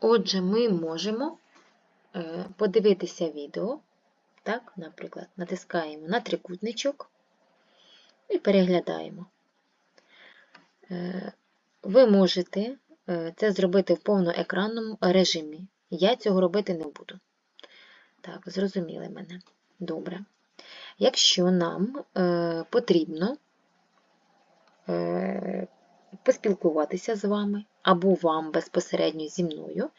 Отже, ми можемо е, подивитися відео, так, наприклад, натискаємо на трикутничок і переглядаємо. Е, Ви можете е, це зробити в повноекранному режимі. Я цього робити не буду. Так, зрозуміли мене. Добре. Якщо нам потрібно поспілкуватися з вами, або вам безпосередньо зі мною,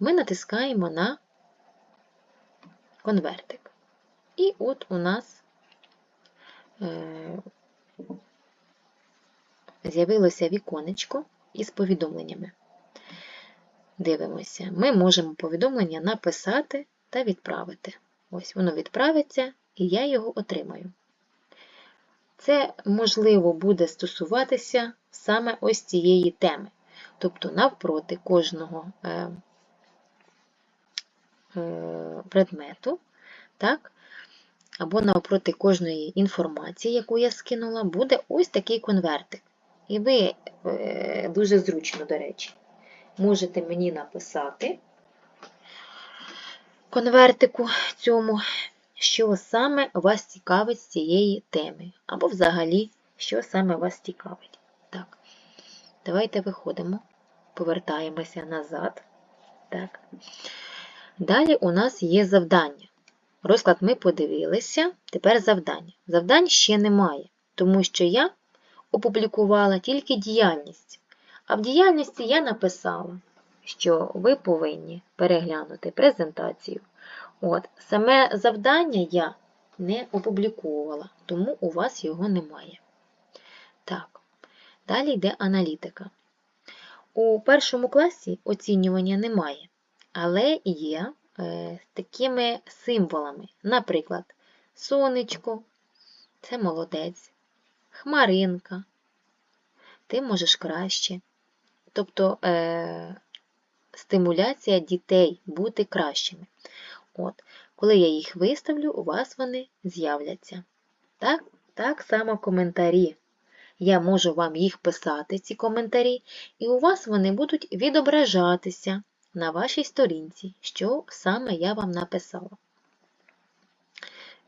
ми натискаємо на конвертик. І от у нас е, з'явилося віконечко із повідомленнями. Дивимося, ми можемо повідомлення написати та відправити. Ось воно відправиться, і я його отримаю. Це, можливо, буде стосуватися саме ось цієї теми. Тобто, навпроти кожного е, е, предмету, так, або навпроти кожної інформації, яку я скинула, буде ось такий конвертик. І ви е, дуже зручно, до речі, можете мені написати конвертику цьому, що саме вас цікавить з цієї теми, або взагалі, що саме вас цікавить. Давайте виходимо, повертаємося назад. Так. Далі у нас є завдання. Розклад ми подивилися, тепер завдання. Завдань ще немає, тому що я опублікувала тільки діяльність. А в діяльності я написала, що ви повинні переглянути презентацію. От, Саме завдання я не опубліковувала, тому у вас його немає. Так, далі йде аналітика. У першому класі оцінювання немає, але є е, такими символами. Наприклад, сонечко це молодець, хмаринка, ти можеш краще. Тобто е, стимуляція дітей бути кращими. От, Коли я їх виставлю, у вас вони з'являться. Так, так само коментарі. Я можу вам їх писати, ці коментарі, і у вас вони будуть відображатися на вашій сторінці, що саме я вам написала.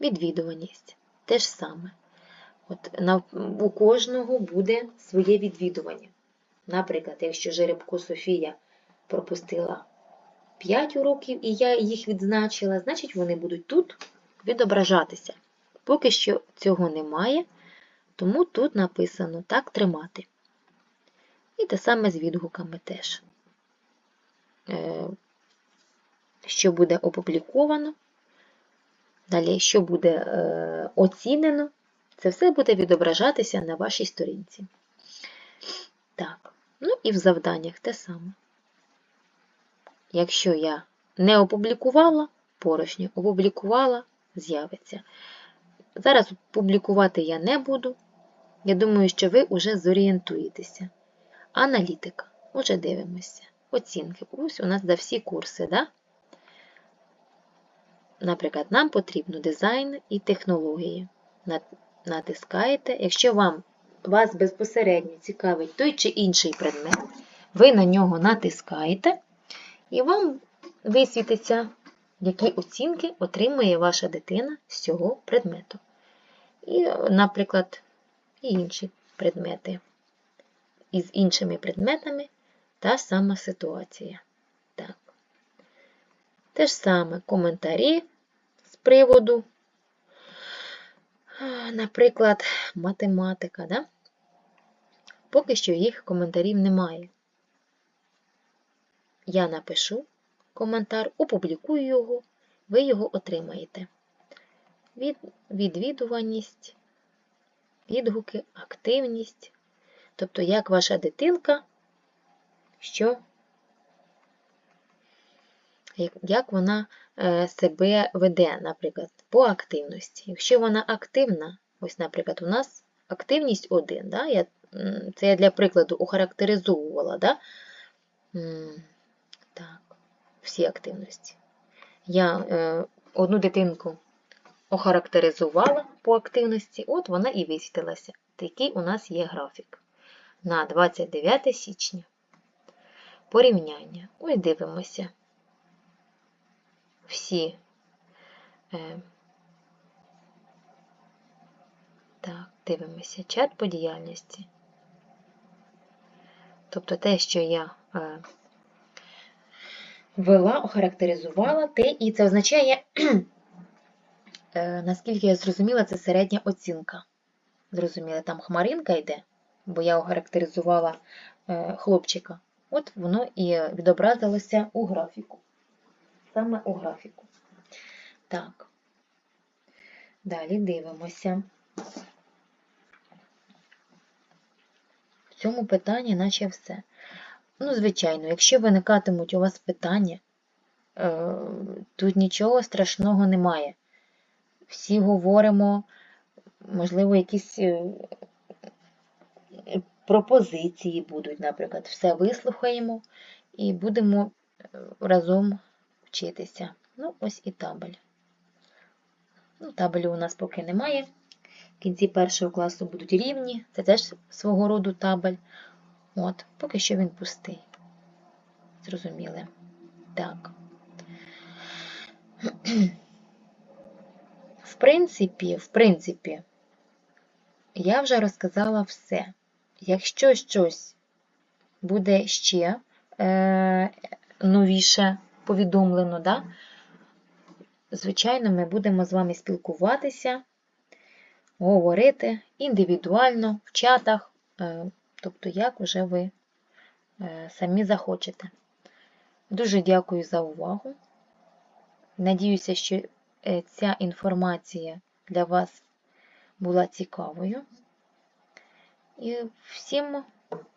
Відвідуваність те ж саме. От, на, У кожного буде своє відвідування. Наприклад, якщо Жеребко Софія пропустила 5 уроків, і я їх відзначила, значить вони будуть тут відображатися. Поки що цього немає, тому тут написано так тримати. І те саме з відгуками теж. Е, що буде опубліковано, далі, що буде е, оцінено, це все буде відображатися на вашій сторінці. Так, ну і в завданнях те саме. Якщо я не опублікувала, порожнє опублікувала, з'явиться. Зараз публікувати я не буду. Я думаю, що ви вже зорієнтуєтеся. Аналітика. Уже дивимося. Оцінки. Ось у нас за всі курси. Да? Наприклад, нам потрібно дизайн і технології. Натискаєте. Якщо вам вас безпосередньо цікавить той чи інший предмет, ви на нього натискаєте. І вам висвітиться, які оцінки отримує ваша дитина з цього предмету. І, наприклад, і інші предмети. І з іншими предметами та сама ситуація. Так. Те ж саме коментарі з приводу, наприклад, математика. Да? Поки що їх коментарів немає я напишу коментар, опублікую його, ви його отримаєте. Від, Відвідуваність, відгуки, активність. Тобто, як ваша дитинка, що, як вона е, себе веде, наприклад, по активності. Якщо вона активна, ось, наприклад, у нас активність 1, да? я, це я для прикладу охарактеризовувала. Да? Так, всі активності. Я е, одну дитинку охарактеризувала по активності, от вона і висвітилася. Такий у нас є графік на 29 січня. порівняння. Ось дивимося. Всі. Е, так, дивимося. Чат по діяльності. Тобто те, що я е, ввела, охарактеризувала, те, і це означає, е, наскільки я зрозуміла, це середня оцінка. Зрозуміла, там хмаринка йде, бо я охарактеризувала е, хлопчика. От воно і відобразилося у графіку. Саме у графіку. Так. Далі дивимося. В цьому питанні наче все. Ну, звичайно, якщо виникатимуть у вас питання, е, тут нічого страшного немає. Всі говоримо, можливо, якісь е, пропозиції будуть, наприклад, все вислухаємо і будемо е, разом вчитися. Ну, ось і табель. Ну, табелю у нас поки немає. В кінці першого класу будуть рівні, це теж свого роду табель. От, поки що він пустий. Зрозуміли. Так. В принципі, в принципі, я вже розказала все. Якщо щось буде ще е, новіше повідомлено, да? звичайно, ми будемо з вами спілкуватися, говорити індивідуально, в чатах, е, тобто, як вже ви е, самі захочете. Дуже дякую за увагу. Надіюся, що е, ця інформація для вас була цікавою. І всім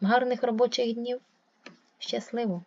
гарних робочих днів. Щасливо!